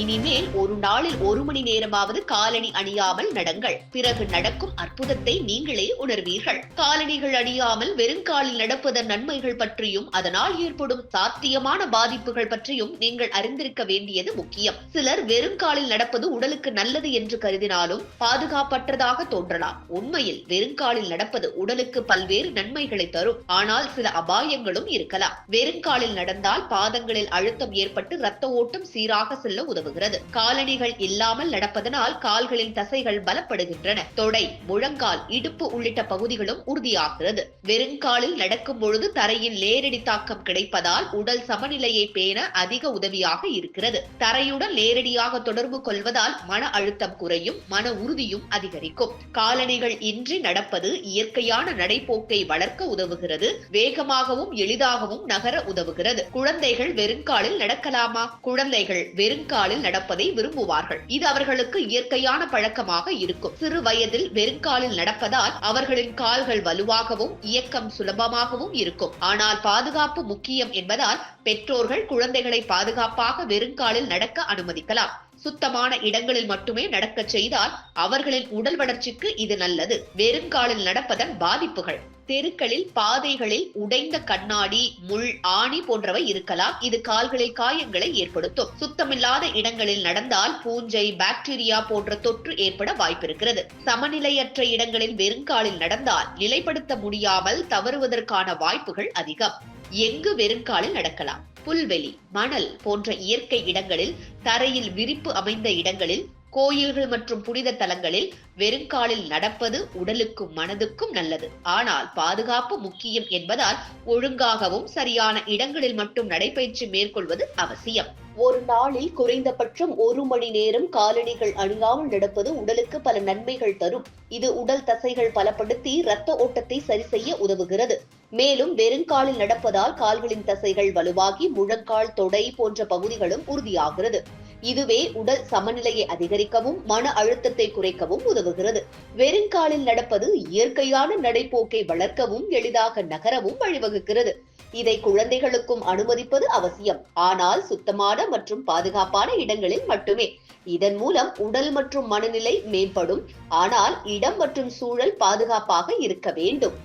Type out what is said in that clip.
இனிமேல் ஒரு நாளில் ஒரு மணி நேரமாவது காலணி அணியாமல் நடங்கள். பிறகு நடக்கும் அற்புதத்தை நீங்களே உணர்வீர்கள். காலணிகள் அணியாமல் வெறுங்காலில் நடப்பதன் நன்மைகள் பற்றியும் அதனால் ஏற்படும் சாத்தியமான பாதிப்புகள் பற்றியும் நீங்கள் அறிந்திருக்க வேண்டியது முக்கியம். சிலர் வெறுங்காலில் நடப்பது உடலுக்கு நல்லது என்று கருதினாலும் பாதுகாப்பற்றதாக தோன்றலாம். உண்மையில் வெறுங்காலில் நடப்பது உடலுக்கு பல்வேறு நன்மைகளை தரும். ஆனால் சில அபாயங்களும் இருக்கலாம். வெறுங்காலில் நடந்தால் பாதங்களில் அழுத்தம் ஏற்பட்டு ரத்த ஓட்டம் சீராக செல்ல உதவுகிறது காலணிகள் இல்லாமல் நடப்பதனால் கால்களின் தசைகள் பலப்படுகின்றன. தொடை முழங்கால் இடுப்பு உள்ளிட்ட பகுதிகளும் உறுதியாகிறது. வெறுங்காலில் நடக்கும் பொழுது தரையின் நேரடி தாக்கம் கிடைப்பதால் உடல் சமநிலையை பேண அதிக உதவியாக இருக்கிறது. தரையுடன் நேரடியாக தொடர்பு கொள்வதால் மன அழுத்தம் குறையும் மன உறுதியும் அதிகரிக்கும். காலணிகள் இன்றி நடப்பது இயற்கையான நடைப்போக்கை வளர்க்க உதவுகிறது வேகமாகவும் எளிதாகவும் நகர உதவுகிறது. குழந்தைகள் வெறுங்காலில் நடக்கலாமா? குழந்தைகள் வெறுங்காலில் நடப்பதை விரும்புவார்கள். இது அவர்களுக்கு இயற்கையான பழக்கமாக இருக்கும். சிறு வயதில் வெறுங்காலில் நடப்பதால் அவர்களின் கால்கள் வலுவாகவும் இயக்கம் சுலபமாகவும் இருக்கும். ஆனால் பாதுகாப்பு முக்கியம் என்பதால் பெற்றோர்கள் குழந்தைகளை பாதுகாப்பாக வெறுங்காலில் நடக்க அனுமதிக்கலாம். சுத்தமான இடங்களில் மட்டுமே நடக்கச் செய்தால் அவர்களின் உடல் வளர்ச்சிக்கு இது நல்லது. வெறுங்காலில் நடப்பதன் பாதிப்புகள். தெருக்களில் பாதைகளில் உடைந்த கண்ணாடி முள் ஆணி போன்றவை இருக்கலாம். இது கால்களில் காயங்களை ஏற்படுத்தும். சுத்தமில்லாத இடங்களில் நடந்தால் பூஞ்சை பாக்டீரியா போன்ற தொற்று ஏற்பட வாய்ப்பிருக்கிறது. சமநிலையற்ற இடங்களில் வெறுங்காலில் நடந்தால் நிலைப்படுத்த முடியாமல் தவறுவதற்கான வாய்ப்புகள் அதிகம். எங்கு வெறுங்காலில் நடக்கலாம்? புல்வெளி மணல் போன்ற இயற்கை இடங்களில் தரையில் விரிப்பு அமைந்த இடங்களில் கோயில்கள் மற்றும் புனித தலங்களில் வெறுங்காலில் நடப்பது உடலுக்கும் மனதுக்கும் நல்லது. ஆனால் பாதுகாப்பு முக்கியம் என்பதால் ஒழுங்காகவும் சரியான இடங்களில் மட்டும் நடைபயிற்சி மேற்கொள்வது அவசியம். ஒரு நாளில் குறைந்தபட்சம் ஒரு மணி நேரம் காலணிகள் அணியாமல் நடப்பது உடலுக்கு பல நன்மைகள் தரும். இது உடல் தசைகள் பலப்படுத்தி இரத்த ஓட்டத்தை சரி செய்ய உதவுகிறது. மேலும் வெறுங்காலில் நடப்பதால் கால்களின் தசைகள் வலுவாகி முழங்கால் தொடை போன்ற பகுதிகளும் உறுதியாகிறது. இதுவே உடல் சமநிலையை அதிகரிக்கவும் மன அழுத்தத்தை குறைக்கவும் உதவுகிறது. வெறுங்காலில் நடப்பது இயற்கையான நடைப்போக்கை வளர்க்கவும் எளிதாக நகரவும் வழிவகுக்கிறது. இதை குழந்தைகளுக்கும் அனுமதிப்பது அவசியம். ஆனால் சுத்தமான மற்றும் பாதுகாப்பான இடங்களில் மட்டுமே. இதன் மூலம் உடல் மற்றும் மனநிலை மேம்படும். ஆனால் இடம் மற்றும் சூழல் பாதுகாப்பாக இருக்க வேண்டும்.